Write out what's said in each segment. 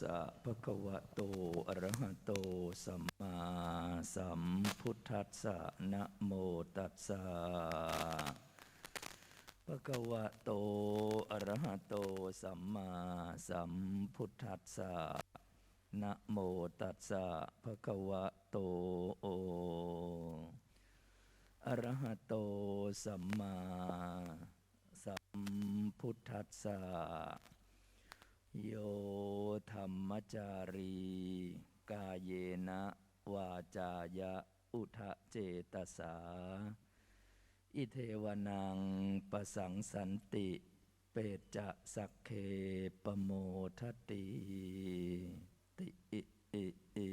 สะภะคะวะโต อะระหะโต สัมมาสัมพุทธัสสะ นะโมตัสสะภะคะวะโต อะระหะโต สัมมาสัมพุทธัสสะ นะโมตัสสะภะคะวะโตอะระหะโต สัมมาสัมพุทธัสสะ โยธรรมจารี กาเยนะ วาจายะ อุทะเจตสา อิเทวนังประสังสันติ เปจะสักเคปโมทติติอิอิอิ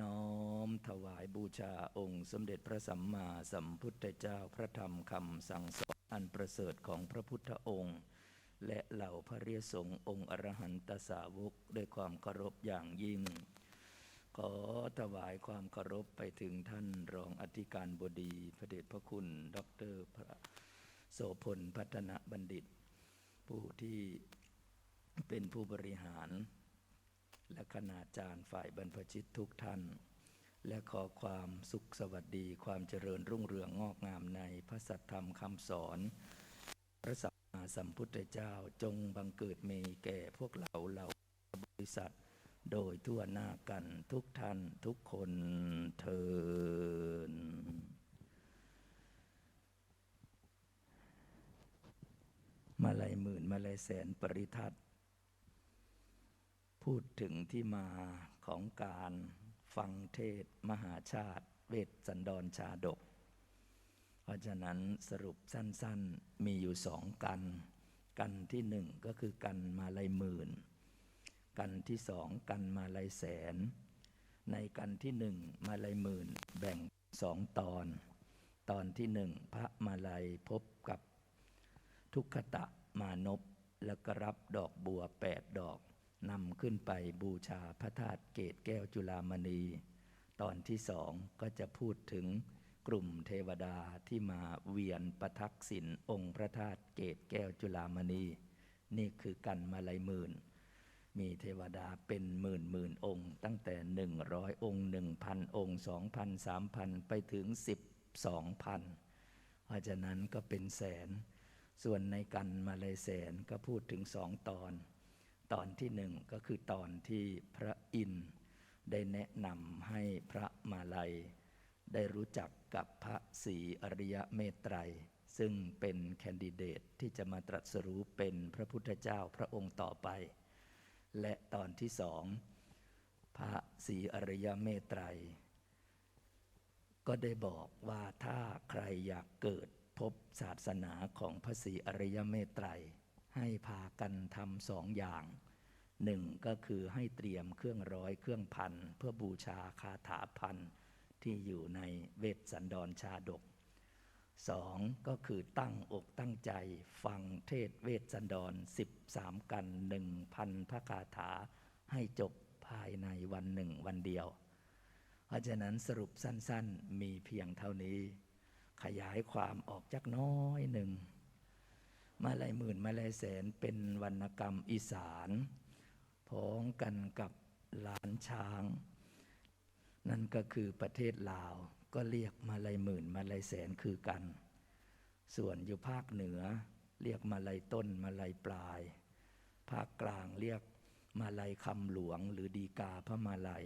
น้อมถวายบูชาองค์สมเด็จพระสัมมาสัมพุทธเจ้าพระธรรมคำสั่งสอนอันประเสริฐของพระพุทธองค์ และเหล่าพระเรียสงฆ์องค์อรหันตสาวกด้วยความเคารพอย่างยิ่ง ขอถวายความเคารพไปถึงท่านรองอธิการบดี พระเดชพระคุณ ดรพระโสพลพัฒนบัณฑิต ผู้ที่เป็นผู้บริหาร และคณาจารย์ฝ่ายบรรพชิตทุกท่าน และขอความสุขสวัสดีความเจริญรุ่งเรืองงอกงามในพระสัทธรรมคำสอนพระสัมมา สัมพุทธเจ้าจงบังเกิดมีแก่พวกเราเราบริษัท โดยทั่วหน้ากันทุกท่านทุกคนเทินมาลายหมื่นมาลายแสนปริทัศพูดถึงที่มาของการฟังเทศมหาชาติ เวทสันดรชาดก เพราะฉะนั้นสรุปสั้นๆมีอยู่สองกัน กันที่หนึ่งก็คือกันมาลายหมื่น กันที่สองกันมาลายแสน ในกันที่หนึ่งมาลายหมื่นแบ่งสองตอน ตอนที่หนึ่งพระมาลัยพบกับทุกขตะมานพแล้วก็รับดอกบัวแปดดอกนำขึ้นไปบูชาพระธาตุเกตแก้วจุฬามณี ตอนที่สองก็จะพูดถึง กลุ่มเทวดาที่มาเวียนประทักษิณองค์พระธาตุเกตแก้วจุฬามณี นี่คือกันมาลายหมื่น มีเทวดาเป็นหมื่นหมื่นองค์ ตั้งแต่หนึ่งร้อยองค์หนึ่งพันองค์สองพันสามพันไปถึงสิบสองพันเพราะฉะนั้นก็เป็นแสน ส่วนในกันมาลายแสนก็พูดถึงสองตอน ตอนที่หนึ่งก็คือตอนที่พระอินทร์ได้แนะนำให้พระมาลัย ได้รู้จักกับพระศรีอริยเมตไตร ซึ่งเป็นแคนดิเดตที่จะมาตรัสรู้เป็นพระพุทธเจ้าพระองค์ต่อไป และตอนที่สอง พระศรีอริยเมตไตร ก็ได้บอกว่าถ้าใครอยากเกิดพบศาสนาของพระศรีอริยเมตไตร ให้พากันทำสองอย่างหนึ่งก็คือให้เตรียมเครื่องร้อยเครื่องพันเพื่อบูชาคาถาพัน ที่อยู่ในเวทสันดรชาดกสองก็คือตั้งอกตั้งใจฟังเทศเวทสันดรสิบสามกันหนึ่งพันพระคาถาให้จบภายในวันหนึ่งวันเดียว เพราะฉะนั้นสรุปสั้นๆมีเพียงเท่านี้ ขยายความออกจากน้อยหนึ่ง มาลายหมื่นมาลายแสนเป็นวรรณกรรมอีสานพ้องกันกับหลานช้าง นั่นก็คือประเทศลาวก็เรียกมาลายหมื่นมาลายแสนคือกัน ส่วนอยู่ภาคเหนือเรียกมาลายต้นมาลายปลาย ภาคกลางเรียกมาลายคำหลวงหรือดีกาพระมาลาย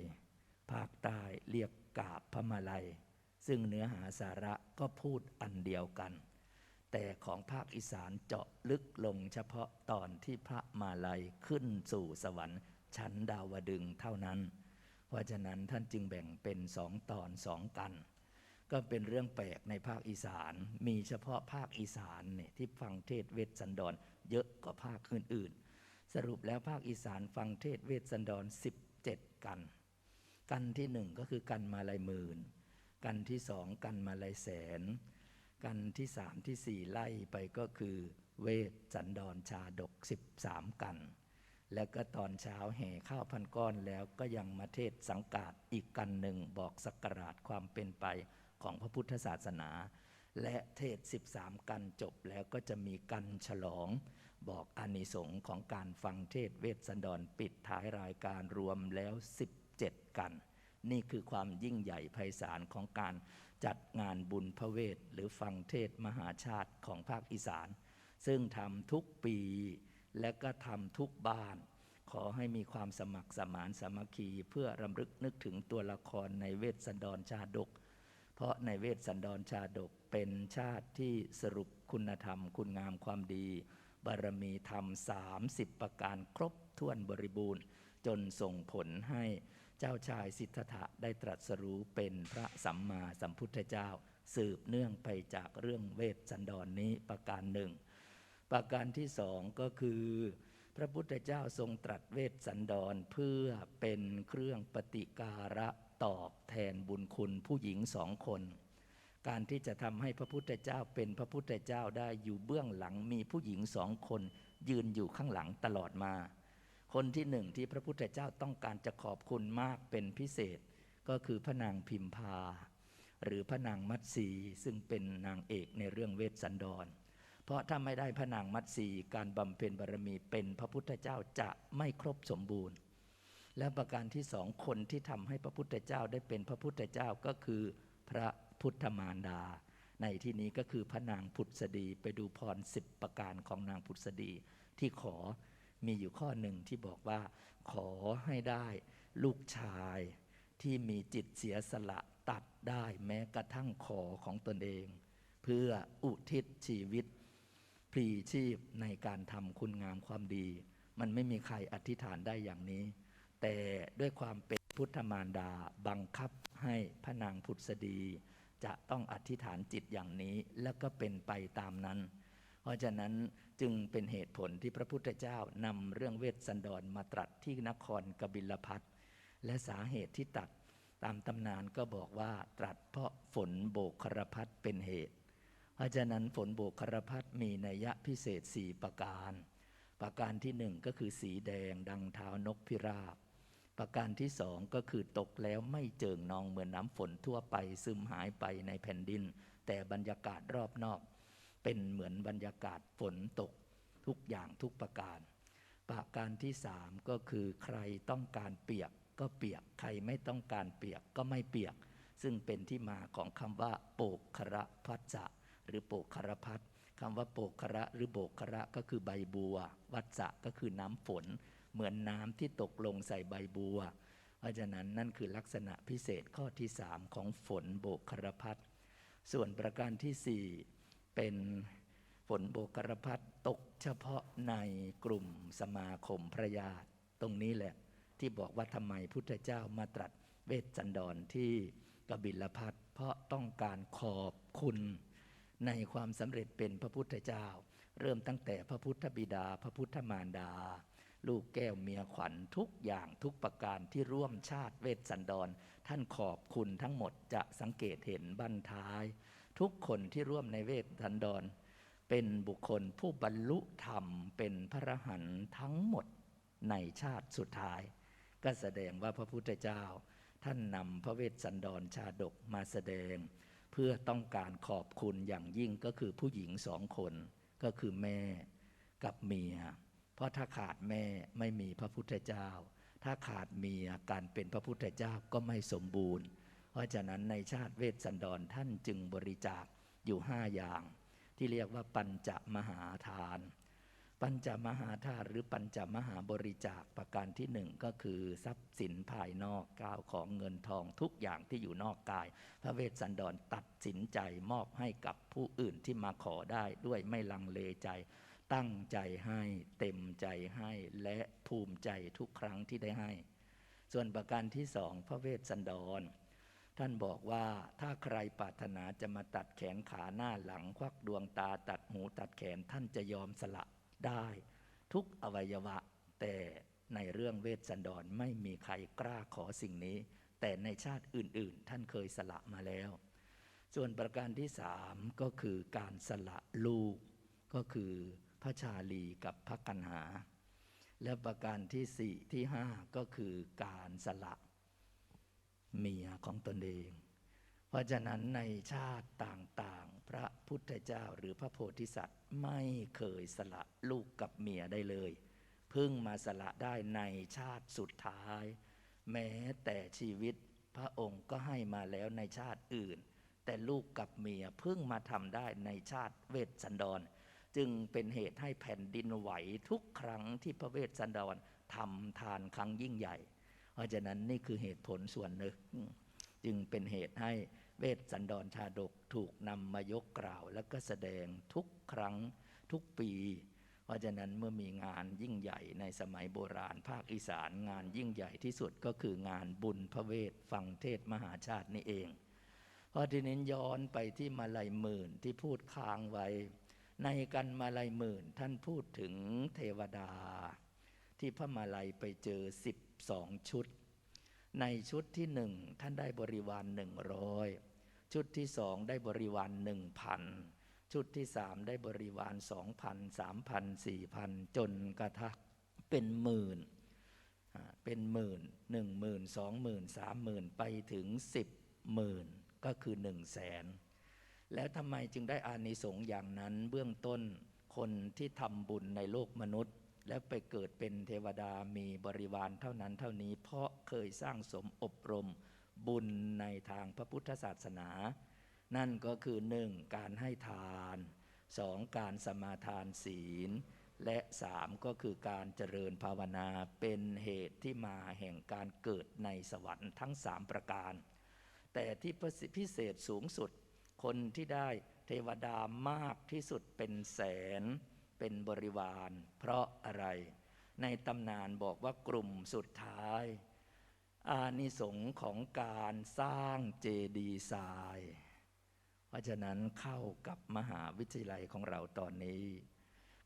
ภาคใต้เรียกกาบพระมาลัย ซึ่งเนื้อหาสาระก็พูดอันเดียวกัน แต่ของภาคอีสานเจาะลึกลงเฉพาะตอนที่พระมาลัยขึ้นสู่สวรรค์ชั้นดาวดึงเท่านั้น เพราะฉะนั้นท่านจึงแบ่งเป็นสองตอนสองกัน ก็เป็นเรื่องแปลกในภาคอีสาน มีเฉพาะภาคอีสานเนี่ยที่ฟังเทศเวทสันดร เยอะกว่าภาคอื่นๆ สรุปแล้วภาคอีสานฟังเทศเวทสันดร 17 กัน กันที่หนึ่งก็คือกันมาลายหมื่น กันที่สองกันมาลายแสน กันที่สามที่สี่ไล่ไปก็คือเวทสันดรชาดก 13 กัน แล้วก็ตอนเช้าแห่ข้าวพันก้อนแล้วก็ยังมาเทศสังกาดอีกกันหนึ่งบอกสักการะความเป็นไปของพระพุทธศาสนา และเทศ 13 กันจบแล้วก็จะมีกันฉลอง บอกอานิสงส์ของการฟังเทศเวสสันดรปิดท้ายรายการรวมแล้ว 17 กัน นี่คือความยิ่งใหญ่ไพศาลของการจัดงานบุญพระเวทหรือฟังเทศมหาชาติของภาคอีสาน ซึ่งทำทุกปี และก็ทำทุกบ้าน ขอให้มีความสมัครสมานสามัคคี เพื่อรำลึกนึกถึงตัวละครในเวสสันดรชาดก เพราะในเวสสันดรชาดกเป็นชาติที่สรุปคุณธรรม คุณงามความดี บารมีธรรม 30 ประการครบถ้วนบริบูรณ์ จนส่งผลให้เจ้าชายสิทธัตถะได้ตรัสรู้เป็นพระสัมมาสัมพุทธเจ้า สืบเนื่องไปจากเรื่องเวสสันดรนนี้ประการหนึ่ง ประการที่สองก็คือ พระพุทธเจ้าทรงตรัสเวสสันดรเพื่อเป็นเครื่องปฏิการะตอบแทนบุญคุณผู้หญิงสองคน การที่จะทำให้พระพุทธเจ้าเป็นพระพุทธเจ้าได้อยู่เบื้องหลังมีผู้หญิงสองคน ยืนอยู่ข้างหลังตลอดมา คนที่หนึ่งที่พระพุทธเจ้าต้องการจะขอบคุณมากเป็นพิเศษ ก็คือพระนางพิมพา หรือพระนางมัตสีซึ่งเป็นนางเอกในเรื่องเวสสันดร เพราะถ้าไม่ได้พระนางมัตสีการบำเพ็ญบารมีเป็นพระพุทธเจ้าจะไม่ครบสมบูรณ์ และประการที่สองคนที่ทำให้พระพุทธเจ้าได้เป็นพระพุทธเจ้าก็คือพระพุทธมารดา ในที่นี้ก็คือพระนางพุทธสดีไปดูพรสิบประการของนางพุทธสดีที่ขอมีอยู่ข้อหนึ่งที่บอกว่า ขอให้ได้ลูกชายที่มีจิตเสียสละตัดได้แม้กระทั่งขอของตนเอง เพื่ออุทิศชีวิต พลีชีพในการทำคุณงามความดี มันไม่มีใครอธิษฐานได้อย่างนี้ แต่ด้วยความเป็นพุทธมารดาบังคับให้พระนางพุทธสดี จะต้องอธิษฐานจิตอย่างนี้แล้วก็เป็นไปตามนั้น เพราะฉะนั้นจึงเป็นเหตุผลที่พระพุทธเจ้านำเรื่องเวสสันดรมาตรัสที่นครกบิลพัทและสาเหตุที่ตัดตามตำนานก็บอกว่าตรัสเพราะฝนโบกครพัทเป็นเหตุ ราะฉะนั้นฝนโบกครพัทมีนัยยะพิเศษสี่ประการ ประการที่หนึ่งก็คือสีแดงดังเท้านกพิราบ ประการที่สองก็คือตกแล้วไม่เจิ่งนองเหมือนน้ำฝนทั่วไปซึมหายไปในแผ่นดิน แต่บรรยากาศรอบนอก เป็นเหมือนบรรยากาศฝนตกทุกอย่างทุกประการ ประการที่สามก็คือใครต้องการเปียกก็เปียก ใครไม่ต้องการเปียกก็ไม่เปียก ซึ่งเป็นที่มาของคำว่า โปกคระพัสสะ หรือโปกครพัดคำว่าโปกคระหรือโบกคระก็คือใบบัว วัสสะก็คือน้ำฝน เหมือนน้ำที่ตกลงใส่ใบบัว เพราะฉะนั้นนั่นคือลักษณะพิเศษข้อที่สามของฝนโบกคระพัดส่วนประการที่สี่เป็นฝนโบกคระพัดตกเฉพาะในกลุ่มสมาคมพระญาติตรงนี้แหละ ที่บอกว่าทำไมพุทธเจ้ามาตรัสเวสสันดรที่กบิลพัทเพราะต้องการขอบคุณ ในความสำเร็จเป็นพระพุทธเจ้า เริ่มตั้งแต่พระพุทธบิดา พระพุทธมารดา ลูกแก้วเมียขวัญทุกอย่างทุกประการที่ร่วมชาติเวสสันดร ท่านขอบคุณทั้งหมดจะสังเกตเห็นบันท้าย ทุกคนที่ร่วมในเวสสันดร เป็นบุคคลผู้บรรลุธรรมเป็นพระหันทั้งหมดในชาติสุดท้าย ก็แสดงว่าพระพุทธเจ้า ท่านนำพระเวสสันดรชาดกมาแสดง เพื่อต้องการขอบคุณอย่างยิ่งก็คือผู้หญิงสองคนก็คือแม่กับเมีย เพราะถ้าขาดแม่ไม่มีพระพุทธเจ้า ถ้าขาดเมียการเป็นพระพุทธเจ้าก็ไม่สมบูรณ์ เพราะฉะนั้นในชาติเวสสันดรท่านจึงบริจาคอยู่ห้าอย่าง ที่เรียกว่าปัญจมหาทาน ปัญจมหาทานหรือปัญจมหาบริจาคประการที่หนึ่งก็คือทรัพย์สินภายนอกก้าวของเงินทองทุกอย่างที่อยู่นอกกาย พระเวสสันดรตัดสินใจมอบให้กับผู้อื่นที่มาขอได้ด้วยไม่ลังเลใจ ตั้งใจให้เต็มใจให้และภูมิใจทุกครั้งที่ได้ให้ ส่วนประการที่สองพระเวสสันดรท่านบอกว่าถ้าใครปรารถนาจะมาตัดแขนขาหน้าหลัง ควักดวงตาตัดหูตัดแขนท่านจะยอมสละ ได้ทุกอวัยวะ แต่ในเรื่องเวสสันดรไม่มีใครกล้าขอสิ่งนี้ แต่ในชาติอื่น ๆ ท่านเคยสละมาแล้ว ส่วนประการที่สามก็คือการสละลูก ก็คือพระชาลีกับพระกันหา และประการที่สี่ที่ห้าก็คือการสละเมียของตนเอง เพราะฉะนั้นในชาติต่างๆ พระพุทธเจ้าหรือพระโพธิสัตว์ไม่เคยสละลูกกับเมียได้เลยเพิ่งมาสละได้ในชาติสุดท้าย แม้แต่ชีวิตพระองค์ก็ให้มาแล้วในชาติอื่น แต่ลูกกับเมียเพิ่งมาทำได้ในชาติเวสสันดร จึงเป็นเหตุให้แผ่นดินไหวทุกครั้งที่พระเวสสันดรทำทานครั้งยิ่งใหญ่ เพราะฉะนั้นนี่คือเหตุผลส่วนหนึ่งจึงเป็นเหตุให้ เวสสันดรชาดกถูกนำมายกกล่าว แล้วก็แสดงทุกครั้งทุกปี เพราะฉะนั้นเมื่อมีงานยิ่งใหญ่ในสมัยโบราณ ภาคอีสานงานยิ่งใหญ่ที่สุดก็คืองานบุญพระเวทฟังเทศมหาชาตินี่เองพอทีนี้ย้อนไปที่มาลัยหมื่นที่พูดค้างไว้ ในกันมาลัยหมื่นท่านพูดถึงเทวดา ที่พระมาลัยไปเจอสิบสองชุด ในชุดที่หนึ่งท่านได้บริวารหนึ่งร้อย ชุดที่สองได้บริวารหนึ่งพันชุดที่สามได้บริวารสองพันสามพันสี่พันจนกระทั่งเป็นหมื่นเป็นหมื่นหนึ่งหมื่นสองหมื่นสามหมื่นไปถึงสิบหมื่นก็คือหนึ่งแสนแล้วทำไมจึงได้อานิสงส์อย่างนั้นเบื้องต้นคนที่ทำบุญในโลกมนุษย์ แล้วไปเกิดเป็นเทวดามีบริวารเท่านั้นเท่านี้ เพราะเคยสร้างสมอบรม บุญในทางพระพุทธศาสนา นั่นก็คือหนึ่งการให้ทานสองการสมาทานศีล และสามก็คือการเจริญภาวนาเป็นเหตุที่มาแห่งการเกิดในสวรรค์ทั้งสามประการ แต่ที่พิเศษสูงสุด คนที่ได้เทวดามากที่สุดเป็นแสน เป็นบริวาร เพราะอะไร ในตำนานบอกว่ากลุ่มสุดท้าย อานิสงส์ของการสร้างเจดีย์ทราย เพราะฉะนั้นเข้ากับมหาวิทยาลัยของเราตอนนี้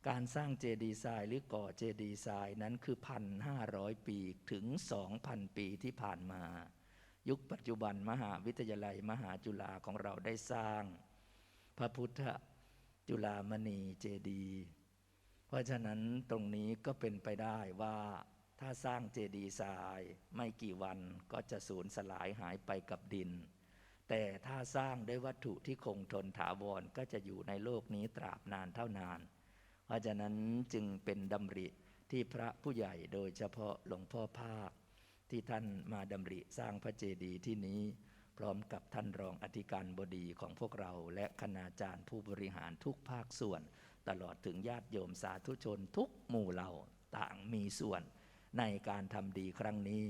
การสร้างเจดีย์ทรายหรือก่อเจดีย์ทรายนั้นคือพันห้าร้อยปีถึงสองพันปีที่ผ่านมา ยุคปัจจุบันมหาวิทยาลัยมหาจุฬาของเราได้สร้าง พระพุทธจุฬามณีเจดีย์เพราะฉะนั้นตรงนี้ก็เป็นไปได้ว่า ถ้าสร้างเจดีย์ทรายไม่กี่วันก็จะสูญสลายหายไปกับดิน แต่ถ้าสร้างด้วยวัตถุที่คงทนถาวรก็จะอยู่ในโลกนี้ตราบนานเท่านาน เพราะฉะนั้นจึงเป็นดำริที่พระผู้ใหญ่โดยเฉพาะหลวงพ่อภาค ที่ท่านมาดำริสร้างพระเจดีย์ที่นี้ พร้อมกับท่านรองอธิการบดีของพวกเราและคณาจารย์ผู้บริหารทุกภาคส่วน ตลอดถึงญาติโยมสาธุชนทุกหมู่เหล่าต่างมีส่วน ในการทำดีครั้งนี้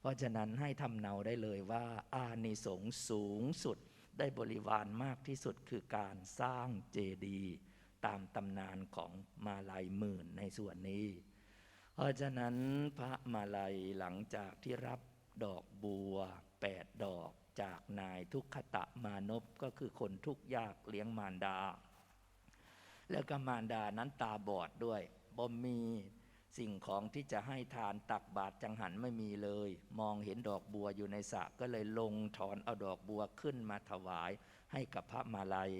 เพราะฉะนั้นให้ทำเนาได้เลยว่า อานิสงส์สูงสุดได้บริวารมากที่สุดคือการสร้างเจดีย์ตามตำนานของมาลายหมื่นในส่วนนี้ เพราะฉะนั้นพระมาลัยหลังจากที่รับดอกบัวแปดดอกจากนายทุกขตะมานพก็คือคนทุกขยากเลี้ยงมารดา แล้วก็มารดานั้นตาบอดด้วยบ่มี สิ่งของที่จะให้ทานตักบาตรจังหันไม่มีเลย มองเห็นดอกบัวอยู่ในสระก็เลยลงถอนเอาดอกบัวขึ้นมาถวายให้กับพระมาลัย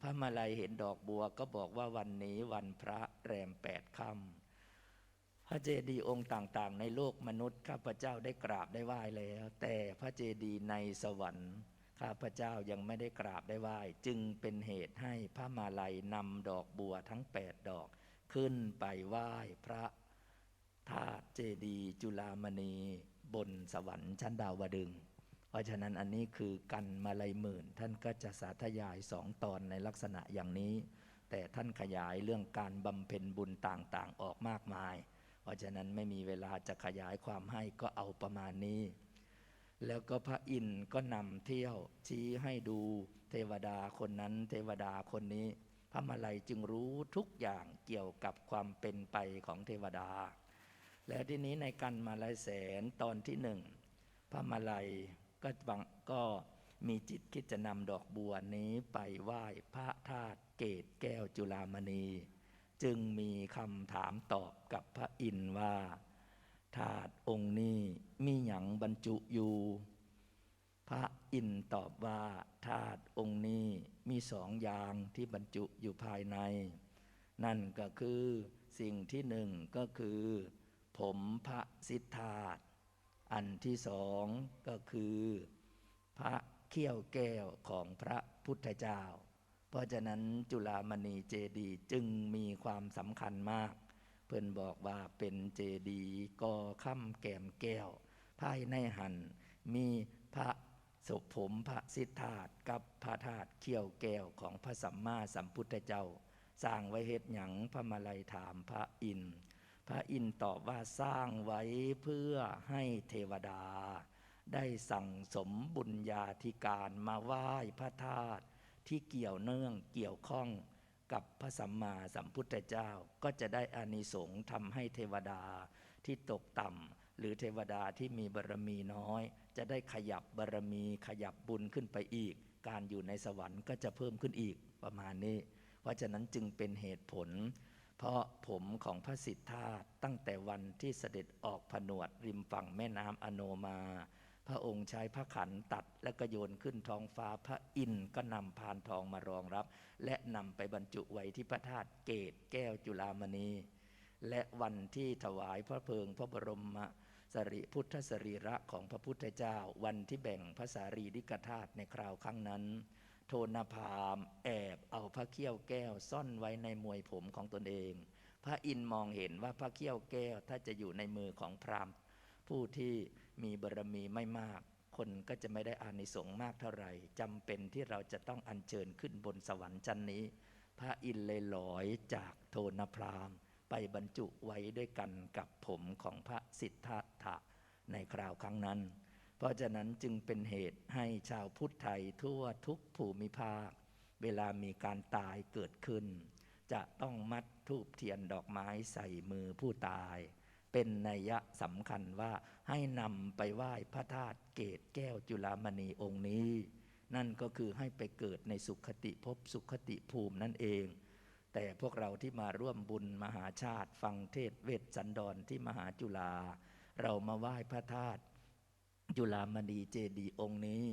พระมาลัยเห็นดอกบัวก็บอกว่าวันนี้วันพระแรมแปดค่ำพระเจดีย์องค์ต่างๆ ในโลกมนุษย์ข้าพเจ้าได้กราบได้ไหว้แล้ว แต่พระเจดีย์ในสวรรค์ข้าพเจ้ายังไม่ได้กราบได้ไหว้ จึงเป็นเหตุให้พระมาลัยนำดอกบัวทั้งแปดดอก ขึ้นไปไหว้พระ ธาตุเจดีจุฬามณีบนสวรรค์ชั้นดาวดึง เพราะฉะนั้นอันนี้คือกันมาลัยหมื่น ท่านก็จะสาธยายสองตอนในลักษณะอย่างนี้ แต่ท่านขยายเรื่องการบำเพ็ญบุญต่างๆออกมากมาย เพราะฉะนั้นไม่มีเวลาจะขยายความให้ก็เอาประมาณนี้ แล้วก็พระอินทร์ก็นำเที่ยวชี้ให้ดูเทวดาคนนั้นเทวดาคนนี้ พระมาลัยจึงรู้ทุกอย่างเกี่ยวกับความเป็นไปของเทวดา แล้วทีนี้ในกันมาลายแสนตอนที่หนึ่งพระมาลัยก็บังก็มีจิตคิดจะนำดอกบัวนี้ไปไหว้พระธาตุเกตแก้วจุฬามณี จึงมีคำถามตอบกับพระอินทร์ว่าธาตุองค์นี้มีหยังบรรจุอยู่ พระอินทร์ตอบว่าธาตุองค์นี้มีสองอย่างที่บรรจุอยู่ภายใน นั่นก็คือสิ่งที่หนึ่งก็คือ ผมพระสิทธาตอันที่สองก็คือ พระเขี้ยวแก้วของพระพุทธเจ้า เพราะฉะนั้นจุฬามณีเจดีจึงมีความสำคัญมาก เพื่อนบอกว่าเป็นเจดีย์กอค่ำแก้มแก้วภายในหันมีพระศพผมพระสิทธาตกับพระธาตุเขี้ยวแก้วของพระสัมมาสัมพุทธเจ้า สร้างไว้เฮ็ดหยังพระมาลัยถามพระอินทร์ พระอินทร์ตอบว่าสร้างไว้เพื่อให้เทวดา ได้สั่งสมบุญญาธิการมาไหว้พระธาตุที่เกี่ยวเนื่องเกี่ยวข้องกับพระสัมมาสัมพุทธเจ้าก็จะได้อานิสงส์ทำให้เทวดาที่ตกต่ำหรือเทวดาที่มีบารมีน้อย จะได้ขยับบารมีขยับบุญขึ้นไปอีก การอยู่ในสวรรค์ก็จะเพิ่มขึ้นอีกประมาณนี้ เพราะฉะนั้นจึงเป็นเหตุผล เพราะผมของพระสิทธาตั้งแต่วันที่เสด็จออกผนวดริมฝั่งแม่น้ำอโนมา พระองค์ใช้พระขันตัดและก็โยนขึ้นท้องฟ้าพระอินทร์ก็นำพานทองมารองรับ และนำไปบรรจุไว้ที่พระธาตุเกตแก้วจุฬามณี และวันที่ถวายพระเพลิงพระบรมสรีพุทธสรีระของพระพุทธเจ้า วันที่แบ่งพระสารีริกธาตุในคราวครั้งนั้น โทนพามแอบเอาพระเขี้ยวแก้วซ่อนไว้ในมวยผมของตนเอง พระอินมองเห็นว่าพระเขี้ยวแก้วถ้าจะอยู่ในมือของพราหมณ์ ผู้ที่มีบารมีไม่มาก คนก็จะไม่ได้อานิสงส์มากเท่าไหร่จำเป็นที่เราจะต้องอัญเชิญขึ้นบนสวรรค์ชั้นนี้ พระอินเลยลอยจากโทนพราหมณ์ไปบรรจุไว้ด้วยกันกับผมของพระสิทธัตถะในคราวครั้งนั้น เพราะฉะนั้นจึงเป็นเหตุให้ชาวพุทธไทยทั่วทุกภูมิภาค เวลามีการตายเกิดขึ้น จะต้องมัดทูบเทียนดอกไม้ใส่มือผู้ตาย เป็นนัยสำคัญว่าให้นำไปไหว้พระธาตุเกตแก้วจุฬามณีองค์นี้ นั่นก็คือให้ไปเกิดในสุขติภพสุขติภูมินั่นเอง แต่พวกเราที่มาร่วมบุญมหาชาติ ฟังเทศเวทสันดรที่มหาจุฬาเรามาไหว้พระธาตุ จุฬามณีเจดีองค์นี้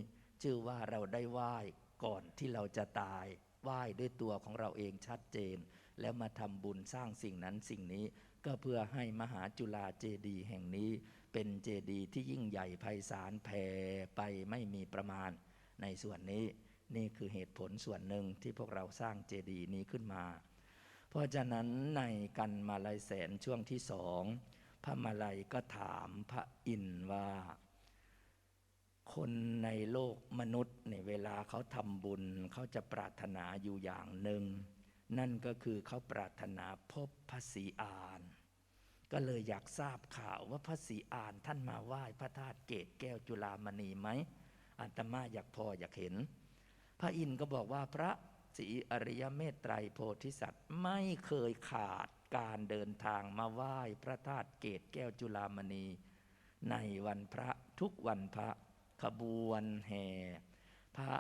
ชื่อว่าเราได้ไหว้ก่อนที่เราจะตายไหว้ด้วยตัวของเราเองชัดเจน แล้วมาทำบุญสร้างสิ่งนั้นสิ่งนี้ ก็เพื่อให้มหาจุฬาเจดีแห่งนี้ เป็นเจดีที่ยิ่งใหญ่ไพศาลแผ่ไปไม่มีประมาณ ในส่วนนี้นี่คือเหตุผลส่วนหนึ่งที่พวกเราสร้างเจดีนี้ขึ้นมา เพราะฉะนั้นในกันมาลายแสนช่วงที่สองพระมาลัยก็ถามพระอินทร์ว่า คนในโลกมนุษย์ในเวลาเขาทำบุญเขาจะปรารถนาอยู่อย่างหนึ่ง นั่นก็คือเขาปรารถนาพบพระศรีอาน ก็เลยอยากทราบข่าวว่าพระศรีอานท่านมาไหว้พระธาตุเกตแก้วจุฬามณีไหมอาตมาอยากพออยากเห็น พระอินทร์ก็บอกว่าพระศรีอริยเมตไตรโพธิสัตว์ไม่เคยขาดการเดินทางมาไหว้พระธาตุเกตแก้วจุฬามณี ในวันพระทุกวันพระ ขบวนแห่พระ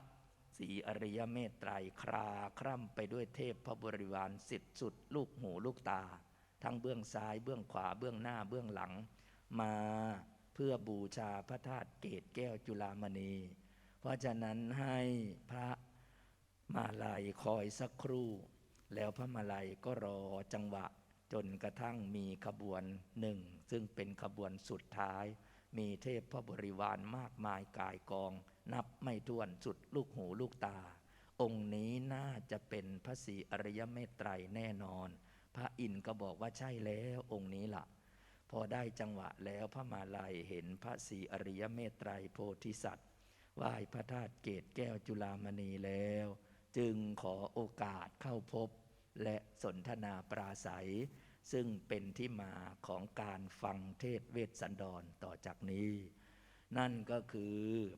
ศรีอริยเมตไตรคราคร่ำไปด้วยเทพพระบริวารสิทธิสุด ลูกหูลูกตา ทั้งเบื้องซ้ายเบื้องขวาเบื้องหน้าเบื้องหลัง มาเพื่อบูชาพระธาตุเกตแก้วจุฬามณี เพราะฉะนั้นให้พระมาลายคอยสักครู่ แล้วพระมาลัยก็รอจังหวะจนกระทั่งมีขบวนหนึ่ง ซึ่งเป็นขบวนสุดท้าย มีเทพพระบริวารมากมายกายกอง นับไม่ถ้วนสุดลูกหูลูกตา องค์นี้น่าจะเป็นพระศรีอริยเมตไตรแน่นอน พระอินทร์ก็บอกว่าใช่แล้วองค์นี้ละ่ะ พอได้จังหวะแล้วพระมาลัยเห็นพระศรีอริยเมตไตรโพธิสัตว์ไหว้พระธาตุเกตแก้วจุฬามณีแล้ว จึงขอโอกาสเข้าพบ และสนทนาปราศัย ซึ่งเป็นที่มาของการฟังเทศเวสสันดรต่อจากนี้ นั่นก็คือ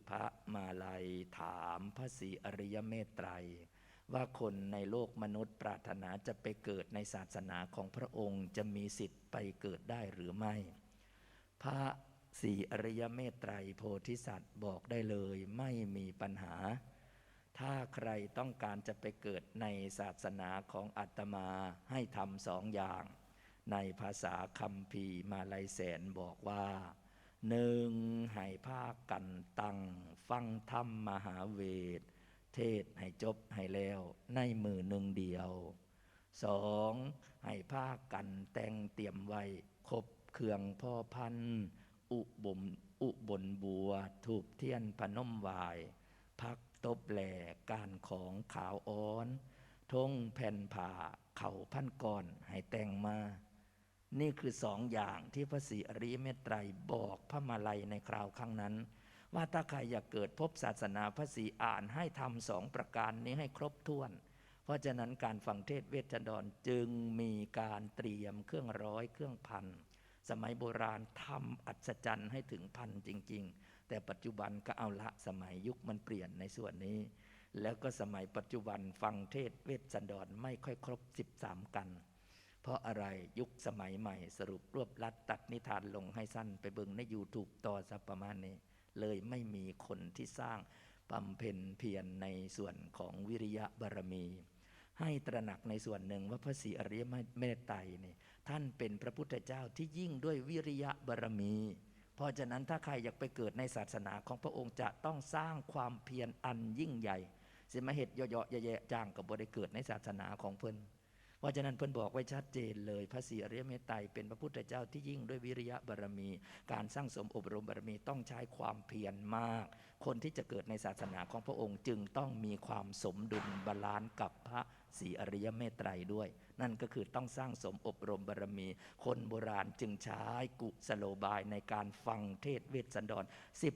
พระมาลัยถามพระศรีอริยเมตไตร ว่าคนในโลกมนุษย์ปรารถนาจะไปเกิดในศาสนาของพระองค์จะมีสิทธิ์ไปเกิดได้หรือไม่ พระศรีอริยเมตไตรโพธิสัตว์บอกได้เลยไม่มีปัญหา ถ้าใครต้องการจะไปเกิดในศาสนาของอัตมาให้ทำสองอย่าง ในภาษาคัมภีมาลายแสนบอกว่าหนึ่งให้ภาคกันตังฟังธรรมมหาเวท เทศให้จบให้แล้วในมือหนึ่งเดียวสองให้ภาคกันแต่งเตรียมไว้ครบเครื่องพ่อพันอุบมอุบลบัวถูกเทียนพนมวาย พักตบแหลการของขาวอ้อนทงแผ่นผ่าเข่าพันก่อนให้แต่งมา นี่คือสองอย่างที่พระศรีอริยเมตไตรบอกพระมาลัยในคราวครั้งนั้น ว่าถ้าใครอยากเกิดพบศาสนาพระศรีอ่านให้ทำสองประการนี้ให้ครบถ้วน เพราะฉะนั้นการฟังเทศเวชดรจึงมีการเตรียมเครื่องร้อยเครื่องพันสมัยโบราณทำอัศจรรย์ให้ถึงพันจริง ๆ แต่ปัจจุบันก็เอาละสมัยยุคมันเปลี่ยนในส่วนนี้ แล้วก็สมัยปัจจุบันฟังเทศเวชดรไม่ค่อยครบ 13 กัน เพราะอะไรยุคสมัยใหม่ สรุปรวบลัดตัดนิทานลงให้สั้นไปเบิ่งใน YouTube ต่อสักประมาณนี้ เลยไม่มีคนที่สร้างบำเพ็ญเพียรในส่วนของวิริยะบารมี ให้ตระหนักในส่วนหนึ่งว่าพระศรีอริยเมตไตรนี่ท่านเป็นพระพุทธเจ้าที่ยิ่งด้วยวิริยะบารมี เพราะฉะนั้นถ้าใครอยากไปเกิดในศาสนาของพระองค์จะต้องสร้างความเพียรอันยิ่งใหญ่สิมาเหตุเยอะๆแย่ๆจ้างกับบริเกิดในศาสนาของเพิ่น ราะฉะนั้นเพิ่นบอกไว้ชัดเจนเลย พระศรีอริยเมตไตรเป็นพระพุทธเจ้าที่ยิ่งด้วยวิริยะบารมี การสร้างสมอบรมบารมีต้องใช้ความเพียรมาก คนที่จะเกิดในศาสนาของพระองค์จึงต้องมีความสมดุลบาลานซ์กับพระศรีอริยเมตไตรด้วย นั่นก็คือต้องสร้างสมอบรมบารมี คนโบราณจึงใช้กุสโลบายในการฟังเทศเวชสันดร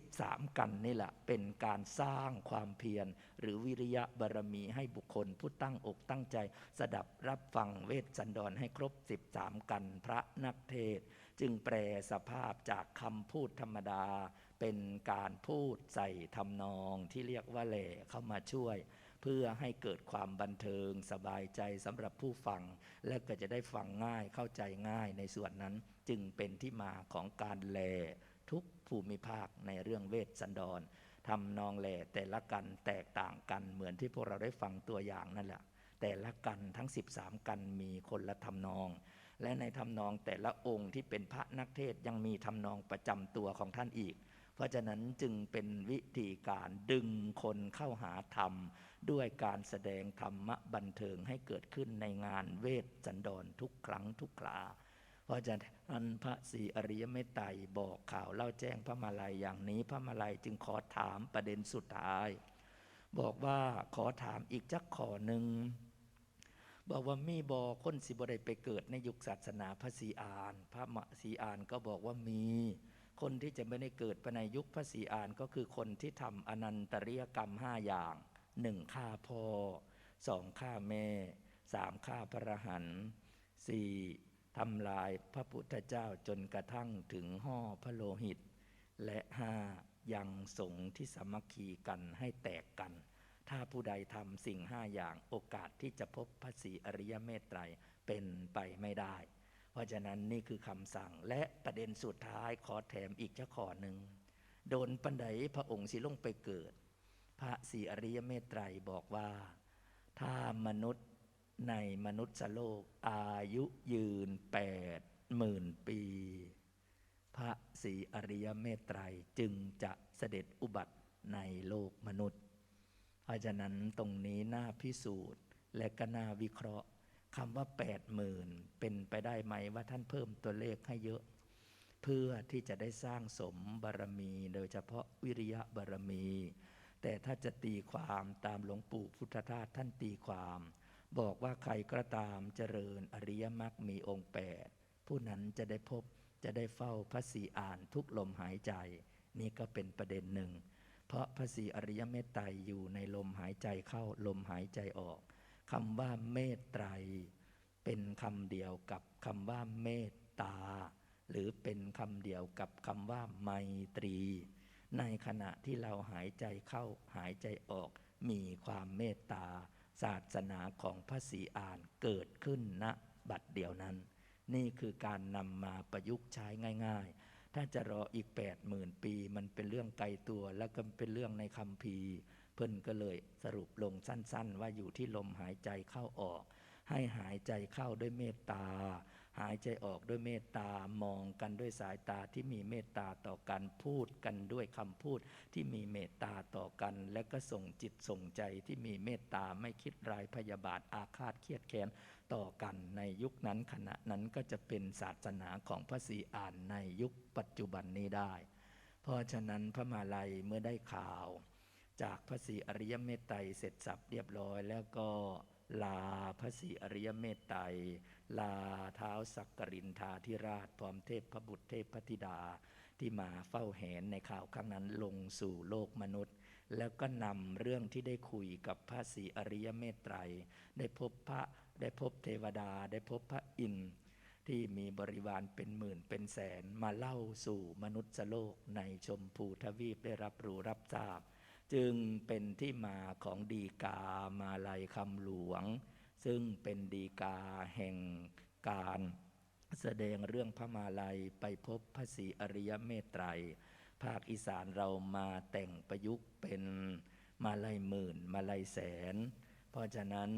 13 กันนี่แหละ เป็นการสร้างความเพียร หรือวิริยะบารมีให้บุคคลผู้ตั้งอกตั้งใจ สดับรับฟังเวชสันดรให้ครบ 13 กันพระนักเทศ จึงแปลสภาพจากคำพูดธรรมดา เป็นการพูดใส่ทำนองที่เรียกว่าแหล่เข้ามาช่วย เพื่อให้เกิดความบันเทิงสบายใจสำหรับผู้ฟัง และก็จะได้ฟังง่ายเข้าใจง่ายในส่วนนั้นจึงเป็นที่มาของการแลทุกภูมิภาคในเรื่องเวชสันดรทำนองแหล่แต่ละกันแตกต่างกันเหมือนที่พวกเราได้ฟังตัวอย่างนั่นแหละ แต่ละกันทั้ง 13 กันมีคนละทำนอง และในทำนองแต่ละองค์ที่เป็นพระนักเทศยังมีทำนองประจำตัวของท่านอีก เพราะฉะนั้นจึงเป็นวิธีการดึงคนเข้าหาธรรม ด้วยการแสดงธรรมะบันเทิงให้เกิดขึ้นในงานเวทสันดรทุกครั้งทุกครา เพราะฉะนั้นพระศรีอริยเมตไตรบอกข่าวเล่าแจ้งพระมาลัยอย่างนี้พระมาลัยจึงขอถามประเด็นสุดท้าย บอกว่าขอถามอีกจักขอหนึ่งบอกว่ามีบอคนสิบได้ไปเกิดในยุคศาสนาพระศรีอาน พระมศรีอานก็บอกว่ามี คนที่จะไม่ได้เกิดไปในยุคพระศรีอานก็คือคนที่ทำอนันตริยกรรมห้าอย่าง หนึ่งฆ่าพ่อสองฆ่าแม่สามฆ่าพระหันสี่ทำลายพระพุทธเจ้าจนกระทั่งถึงห่อพระโลหิต และห้ายังสงที่สมัคคีกันให้แตกกัน ถ้าผู้ใดทำสิ่งห้าอย่างโอกาสที่จะพบพระศรีอริยเมตไตรเป็นไปไม่ได้ เพราะฉะนั้นนี่คือคำสั่งและประเด็นสุดท้ายขอแถมอีกเจ้าขอหนึ่งโดนปันไดพระองค์สิลงไปเกิด พระศรีอริยเมตไตรบอกว่า ถ้ามนุษย์ในมนุษย์โลก อายุยืนแปดหมื่นปี พระศรีอริยเมตไตรจึงจะเสด็จอุบัติในโลกมนุษย์ เพราะฉะนั้นตรงนี้น่าพิสูจน์และก็น่าวิเคราะห์คำว่าแปดหมื่นเป็นไปได้ไหมว่าท่านเพิ่มตัวเลขให้เยอะ เพื่อที่จะได้สร้างสมบารมี โดยเฉพาะวิริยะบารมี แต่ถ้าจะตีความตามหลวงปู่พุทธทาสท่านตีความ บอกว่าใครก็ตามเจริญอริยมรรคมีองค์แปดผู้นั้นจะได้พบจะได้เฝ้าพระศรีอ่านทุกลมหายใจ นี่ก็เป็นประเด็นหนึ่ง เพราะพระศรีอริยเมตไตรอยู่ในลมหายใจเข้าลมหายใจออกคำว่าเมตไตร เป็นคำเดียวกับคำว่าเมตตา หรือเป็นคำเดียวกับคำว่าไมตรี ในขณะที่เราหายใจเข้าหายใจออก มีความเมตตา ศาสนาของพระศรีอานเกิดขึ้นณบัดเดียวนั้น นี่คือการนำมาประยุกต์ใช้ง่าย ๆ ถ้าจะรออีก 8 0,000ปี มันเป็นเรื่องไกลตัวแล้วก็เป็นเรื่องในคำพีเพิ่นก็เลยสรุปลงสั้นๆ ว่าอยู่ที่ลมหายใจเข้าออก ให้หายใจเข้าด้วยเมตตา หายใจออกด้วยเมตตามองกันด้วยสายตาที่มีเมตตาต่อกันพูดกันด้วยคำพูดที่มีเมตตาต่อกัน และก็ส่งจิตส่งใจที่มีเมตตาไม่คิดร้ายพยาบาทอาฆาตเครียดแค้นต่อกันในยุคนั้นขณะนั้นก็จะเป็นศาสนาของพระศรีอานในยุคปัจจุบันนี้ได้ เพราะฉะนั้นพระมาลัยเมื่อได้ข่าว จากพระศรีอริยเมตไตรเสร็จสับเรียบร้อยแล้วก็ ลาพระศรีอริยเมตไตรลาเท้าสักกรินทาธิราชพร้อมเทพพระบุตรเทพพธิดา ที่มาเฝ้าแหนในข่าวครั้งนั้นลงสู่โลกมนุษย์ แล้วก็นำเรื่องที่ได้คุยกับพระศรีอริยเมตไตรได้พบพระได้พบเทวดา ได้พบพระอินทร์ที่มีบริวารเป็นหมื่นเป็นแสนมาเล่าสู่มนุษย์โลกในชมพูทวีปได้รับรู้รับทราบ จึงเป็นที่มาของดีกามาลัยคำหลวง ซึ่งเป็นดีกาแห่งการแสดงเรื่องพระมาลัยไปพบพระศรีอริยเมตไตร ภาคอีสานเรามาแต่งประยุกต์เป็นมาลัยหมื่น มาลัยแสน เพราะฉะนั้น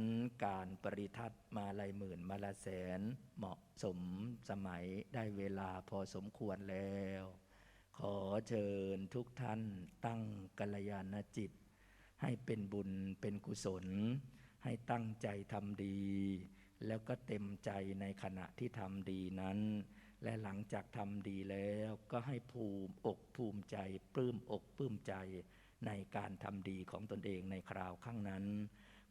การปริทัศน์มาลัยหมื่น มาลัยแสนเหมาะสมสมัยได้เวลาพอสมควรแล้ว ขอเชิญทุกท่านตั้งกัลยาณจิต ให้เป็นบุญเป็นกุศล ให้ตั้งใจทำดี แล้วก็เต็มใจในขณะที่ทำดีนั้น และหลังจากทำดีแล้วก็ให้ภูมิอกภูมิใจ ปลื้มอกปลื้มใจในการทำดีของตนเองในคราวข้างนั้น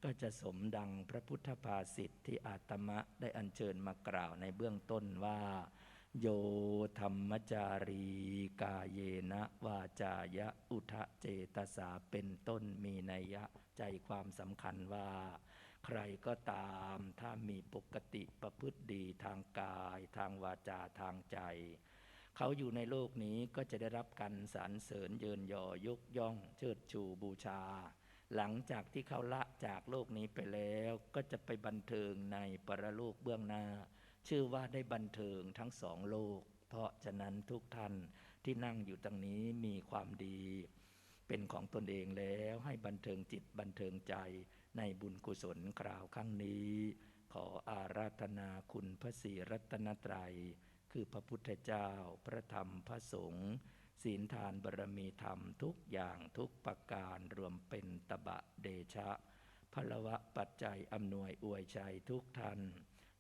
ก็จะสมดังพระพุทธภาษิตที่อาตมะได้อัญเชิญมากล่าวในเบื้องต้นว่า โยธรรมจารีกาเยนะวาจายะอุทะเจตสาเป็นต้นมีนัยยะใจความสำคัญว่า ใครก็ตามถ้ามีปกติประพฤติดีทางกาย ทางวาจาทางใจ เขาอยู่ในโลกนี้ก็จะได้รับการสรรเสริญเยินยอยกย่อง เชิดชูบูชา หลังจากที่เขาละจากโลกนี้ไปแล้ว ก็จะไปบันเทิงในปรโลกเบื้องหน้า ชื่อว่าได้บันเทิงทั้งสองโลก เพราะฉะนั้นทุกท่านที่นั่งอยู่ตรงนี้มีความดี เป็นของตนเองแล้วให้บันเทิงจิตบันเทิงใจในบุญกุศลคราวครั้งนี้ ขออาราธนาคุณพระศรีรัตนตรัย คือพระพุทธเจ้า พระธรรมพระสงฆ์ศีลทานบารมีธรรมทุกอย่างทุกประการรวมเป็นตบะเดชะพลวะปัจจัยอำนวยอวยชัยทุกท่าน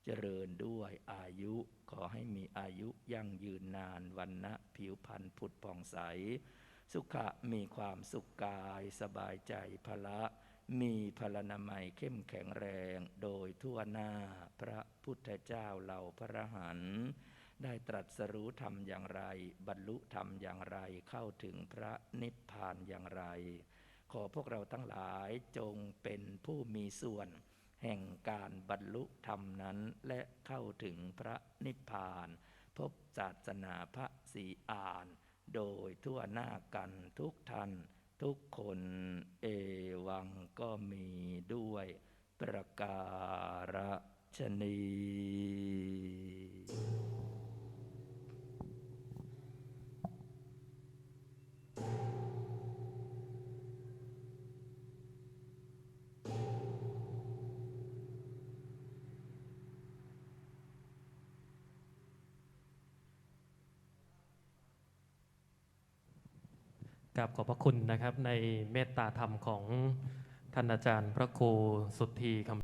เจริญด้วยอายุขอให้มีอายุยั่งยืนนานวันนะผิวพรรณผุดผ่องใส สุขะมีความสุขกายสบายใจพละมีพลนามัยเข้มแข็งแรงโดยทั่วหน้าพระพุทธเจ้าเหล่าพระหันได้ตรัสรู้ธรรมอย่างไร บรรลุธรรมอย่างไรเข้าถึงพระนิพพานอย่างไร ขอพวกเราทั้งหลายจงเป็นผู้มีส่วน แห่งการบรรลุธรรมนั้นและเข้าถึงพระนิพพาน พบศาสนาพระศรีอาน โดยทั่วหน้ากันทุกท่านทุกคนเอวังก็มีด้วยประการฉนี กับขอบพระคุณนะครับในเมตตาธรรมของท่านอาจารย์พระครูสุธีคำ